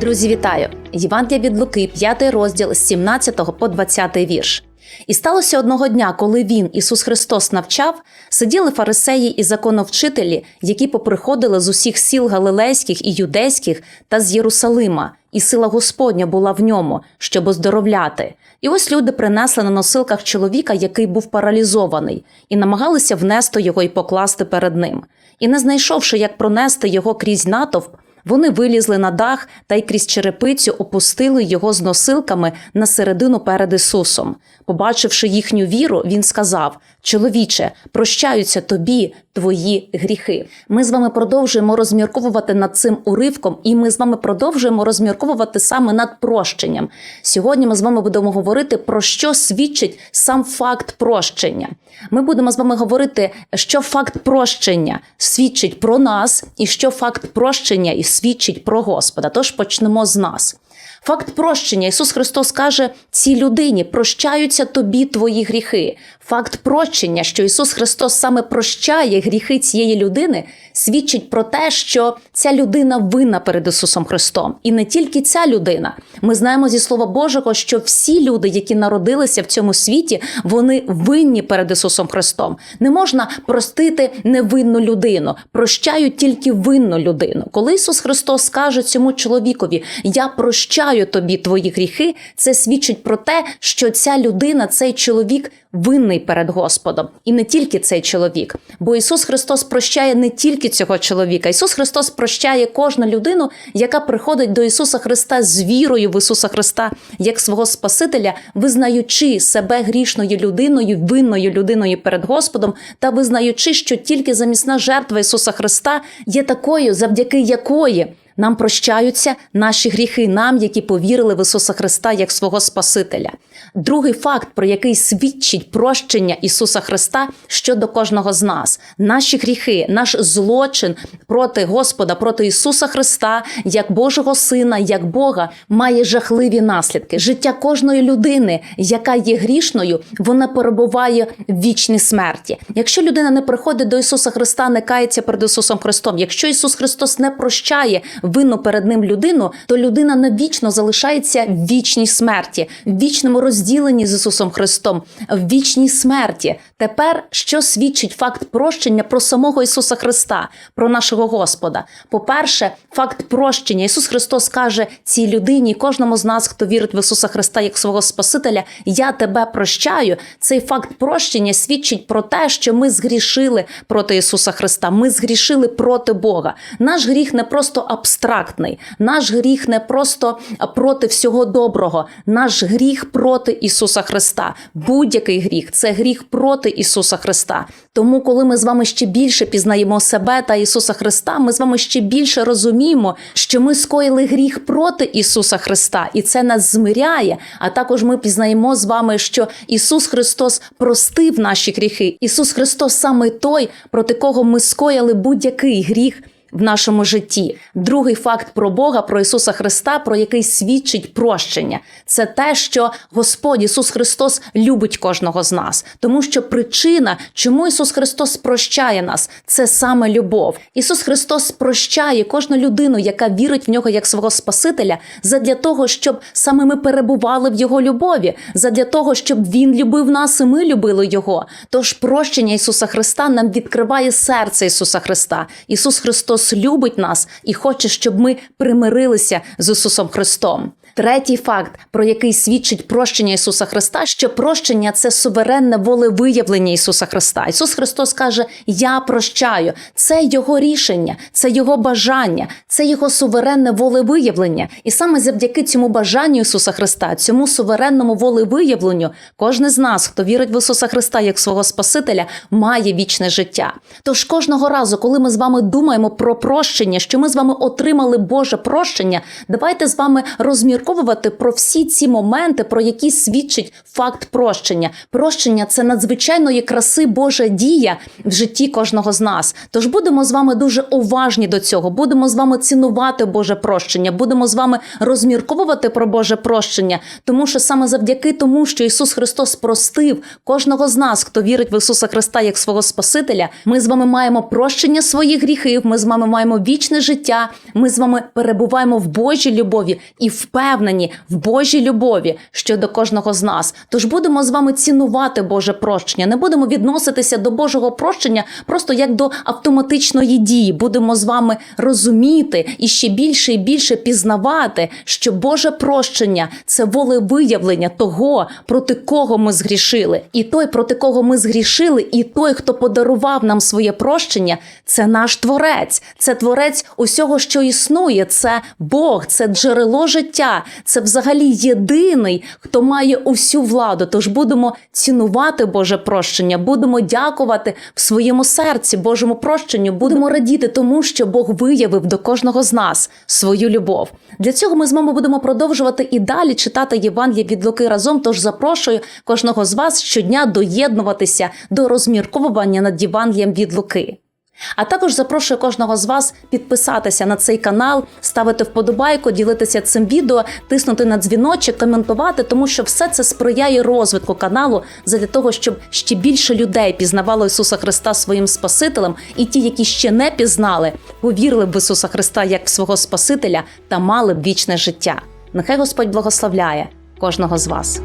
Друзі, вітаю! Євангелія від Луки, 5 розділ з 17 по 20 вірш. І сталося одного дня, коли він, Ісус Христос, навчав, сиділи фарисеї і законовчителі, які поприходили з усіх сіл галилейських і юдейських та з Єрусалима, і сила Господня була в ньому, щоб оздоровляти. І ось люди принесли на носилках чоловіка, який був паралізований, і намагалися внести його і покласти перед ним. І не знайшовши, як пронести його крізь натовп, вони вилізли на дах та й крізь черепицю опустили його з носилками на середину перед Ісусом. Побачивши їхню віру, він сказав: Чоловіче, прощаються тобі твої гріхи. Ми з вами продовжуємо розмірковувати над цим уривком, і ми з вами продовжуємо розмірковувати саме над прощенням. Сьогодні ми з вами будемо говорити про що свідчить сам факт прощення. Ми будемо з вами говорити, що факт прощення свідчить про нас, і що факт прощення і свідчить про Господа. Тож почнемо з нас. Факт прощення. Ісус Христос каже цій людині: прощаються тобі твої гріхи. Факт прощення, що Ісус Христос саме прощає гріхи цієї людини, свідчить про те, що ця людина винна перед Ісусом Христом. І не тільки ця людина. Ми знаємо зі Слова Божого, що всі люди, які народилися в цьому світі, вони винні перед Ісусом Христом. Не можна простити невинну людину, прощають тільки винну людину. Коли Ісус Христос каже цьому чоловікові: Я прощаю тобі твої гріхи, це свідчить про те, що ця людина, цей чоловік винний перед Господом, і не тільки цей чоловік, бо Ісус Христос прощає не тільки цього чоловіка. Ісус Христос прощає кожну людину, яка приходить до Ісуса Христа з вірою в Ісуса Христа як свого Спасителя, визнаючи себе грішною людиною, винною людиною перед Господом, та визнаючи, що тільки замісна жертва Ісуса Христа є такою, завдяки якої. Нам прощаються наші гріхи, нам, які повірили в Ісуса Христа як свого Спасителя. Другий факт, про який свідчить прощення Ісуса Христа щодо кожного з нас, наші гріхи, наш злочин проти Господа, проти Ісуса Христа, як Божого Сина, як Бога, має жахливі наслідки. Життя кожної людини, яка є грішною, вона перебуває в вічній смерті. Якщо людина не приходить до Ісуса Христа, не кається перед Ісусом Христом, якщо Ісус Христос не прощає винну перед ним людину, то людина навічно залишається в вічній смерті, в вічному розділенні з Ісусом Христом, в вічній смерті. Тепер що свідчить факт прощення про самого Ісуса Христа, про нашого Господа? По-перше, факт прощення. Ісус Христос каже цій людині, кожному з нас, хто вірить в Ісуса Христа як свого Спасителя, я тебе прощаю. Цей факт прощення свідчить про те, що ми згрішили проти Ісуса Христа. Ми згрішили проти Бога. Наш гріх не просто абстрактний, наш гріх не просто проти всього доброго, наш гріх проти Ісуса Христа. Будь-який гріх це гріх проти Ісуса Христа. Тому, коли ми з вами ще більше пізнаємо себе та Ісуса Христа, ми з вами ще більше розуміємо, що ми скоїли гріх проти Ісуса Христа, і це нас змиряє. А також ми пізнаємо з вами, що Ісус Христос простив наші гріхи. Ісус Христос саме той, проти кого ми скоїли будь-який гріх в нашому житті. Другий факт про Бога, про Ісуса Христа, про який свідчить прощення, це те, що Господь Ісус Христос любить кожного з нас, тому що причина, чому Ісус Христос прощає нас, це саме любов. Ісус Христос прощає кожну людину, яка вірить в нього як свого Спасителя, задля того, щоб саме ми перебували в Його любові, задля того, щоб Він любив нас, і ми любили Його. Тож прощення Ісуса Христа нам відкриває серце Ісуса Христа. Ісус Христос любить нас і хоче, щоб ми примирилися з Ісусом Христом. Третій факт, про який свідчить прощення Ісуса Христа, що прощення це суверенне волевиявлення Ісуса Христа. Ісус Христос каже: Я прощаю. Це Його рішення, це Його бажання, це Його суверенне волевиявлення. І саме завдяки цьому бажанню Ісуса Христа, цьому суверенному волевиявленню, кожен з нас, хто вірить в Ісуса Христа як свого Спасителя, має вічне життя. Тож кожного разу, коли ми з вами думаємо про прощення, що ми з вами отримали Боже прощення, давайте з вами розміркуємо розмірковувати про всі ці моменти, про які свідчить факт прощення. Прощення це надзвичайної краси Божа дія в житті кожного з нас. Тож будемо з вами дуже уважні до цього. Будемо з вами цінувати Боже прощення, будемо з вами розмірковувати про Боже прощення, тому що саме завдяки тому, що Ісус Христос простив кожного з нас, хто вірить в Ісуса Христа як свого Спасителя, ми з вами маємо прощення своїх гріхів. Ми з вами маємо вічне життя. Ми з вами перебуваємо в Божій любові і впевнені в Божій любові щодо кожного з нас. Тож будемо з вами цінувати Боже прощення. Не будемо відноситися до Божого прощення просто як до автоматичної дії. Будемо з вами розуміти і ще більше і більше пізнавати, що Боже прощення це волевиявлення того, проти кого ми згрішили. І той, проти кого ми згрішили, і той, хто подарував нам своє прощення, це наш творець, це творець усього, що існує. Це Бог, це джерело життя, це взагалі єдиний, хто має усю владу. Тож будемо цінувати Боже прощення, будемо дякувати в своєму серці Божому прощенню, будемо радіти тому, що Бог виявив до кожного з нас свою любов. Для цього ми з вами будемо продовжувати і далі читати Євангеліє від Луки разом. Тож запрошую кожного з вас щодня доєднуватися до розмірковування над Євангелієм від Луки. А також запрошую кожного з вас підписатися на цей канал, ставити вподобайку, ділитися цим відео, тиснути на дзвіночок, коментувати, тому що все це сприяє розвитку каналу для того, щоб ще більше людей пізнавало Ісуса Христа своїм Спасителем, і ті, які ще не пізнали, повірили в Ісуса Христа як в свого Спасителя та мали б вічне життя. Нехай Господь благословляє кожного з вас.